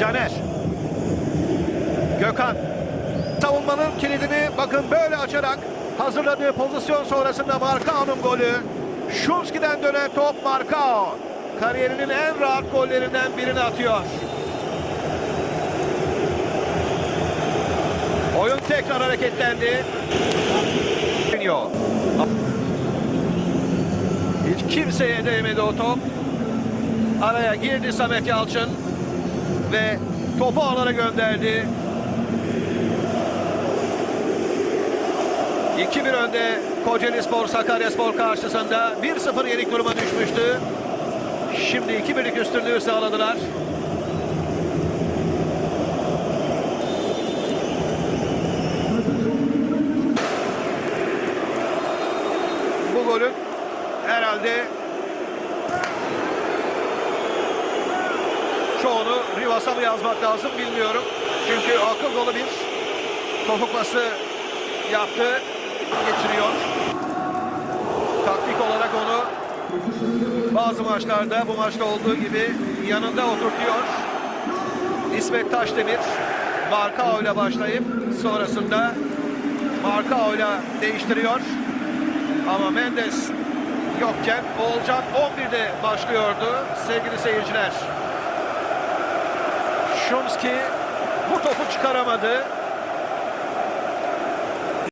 Caner. Gökhan. Savunmanın kilidini bakın böyle açarak hazırladığı pozisyon sonrasında Markao'nun golü. Şumski'den dönen top Markao. Kariyerinin en rahat gollerinden birini atıyor. Oyun tekrar hareketlendi. Hiç kimseye değmedi o top. Araya girdi Samet Yalçın ve topu alana gönderdi. 2-1 önde Kocaeli Spor Sakarya Spor karşısında 1-0 yenik duruma düşmüştü. Şimdi 2-1'lik üstünlüğü sağladılar. Bu golün herhalde Rivas'a mı yazmak lazım bilmiyorum. Çünkü akıl dolu bir topuk pası yaptı, geçiriyor. Taktik olarak onu bazı maçlarda bu maçta olduğu gibi yanında oturtuyor. İsmet Taşdemir Markao ile başlayıp sonrasında Markao ile değiştiriyor. Ama Mendes yokken Oğulcan 11'de başlıyordu sevgili seyirciler. Şumski bu topu çıkaramadı.